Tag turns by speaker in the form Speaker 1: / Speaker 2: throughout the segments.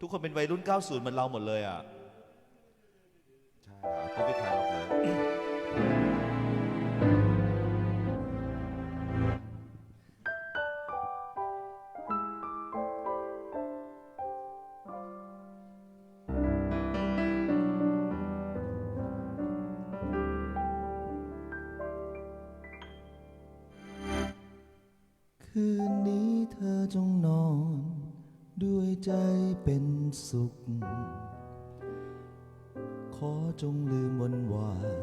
Speaker 1: ทุกคนเป็นวัยรุ่น 90 เหมือนเราหมดเลยอะ ใช่หาตัวไม่ทันหรอกเลย
Speaker 2: คืนนี้เธอจงนอน ด้วยใจเป็นสุข ขอจงลืมวันวาน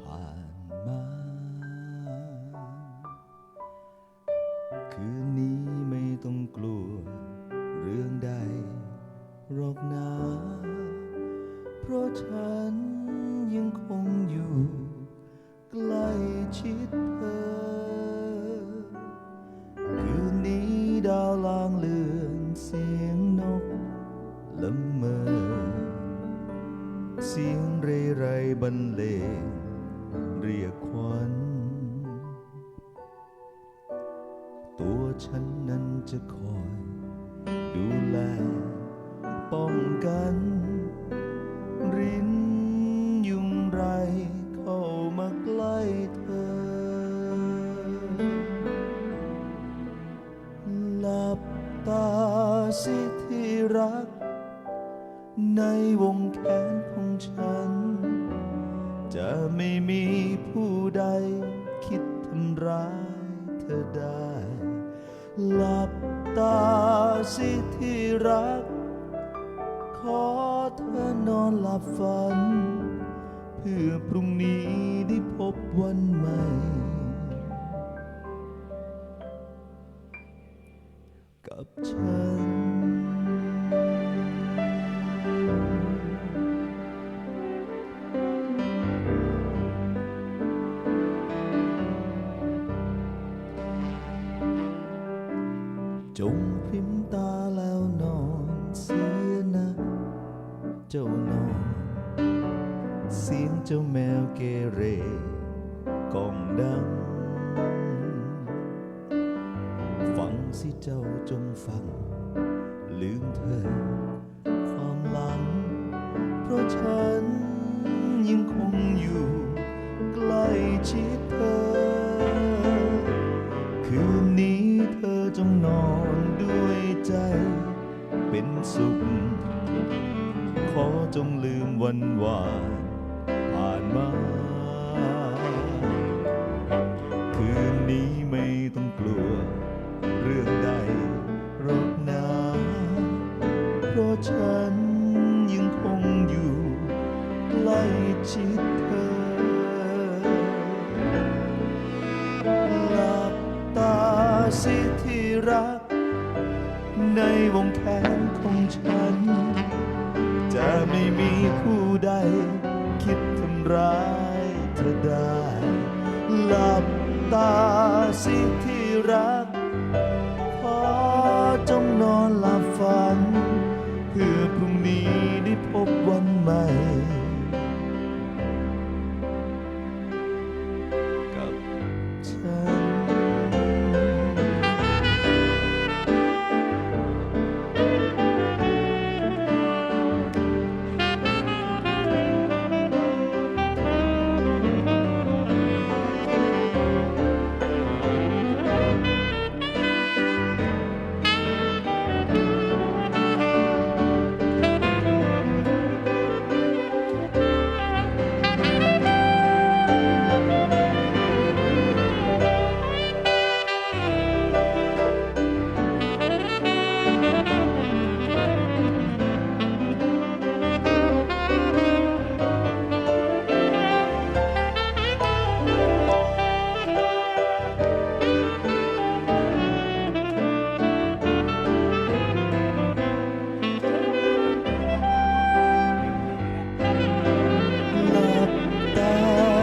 Speaker 2: ผ่านมา คืนนี้ไม่ต้องกลัวเรื่องใดหรอกนะเพราะฉันยังคงอยู่ ใกล้ชิดเธอ เรียกขวัญตัวฉันนั้นจะคอยดูแลป้องกัน รินยุงไรเข้ามาใกล้เธอ หลับตาสิที่รัก ในวงแขนของฉัน จะไม่มีผู้ใดคิดทำร้ายเธอได้ หลับตาสิที่รัก ขอเธอนอนหลับฝัน เพื่อพรุ่งนี้ได้พบวันใหม่ กับฉัน จงพริมตาแล้วนอนเสียนะ เจ้านอน เสียงเจ้าแมวเกเรก้องดัง ฟังสิเจ้าจงฟัง ลืมเธอ ความหลัง เพราะฉันยังคงอยู่ ใกล้ชิดเธอ เป็นสุข ขอจงลืมวันวานผ่านมา คืนนี้ไม่ต้องกลัว เรื่องใดรอกนะเพราะฉันยังคงอยู่ใกล้ชิดเธอหลับตาสิที่รัก ในวงแขนของฉัน จะไม่มีผู้ใด คิดทำร้ายเธอได้ หลับตาสิที่รัก ขอจงนอน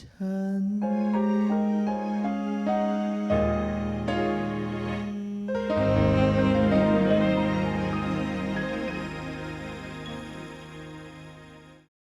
Speaker 2: บฉัน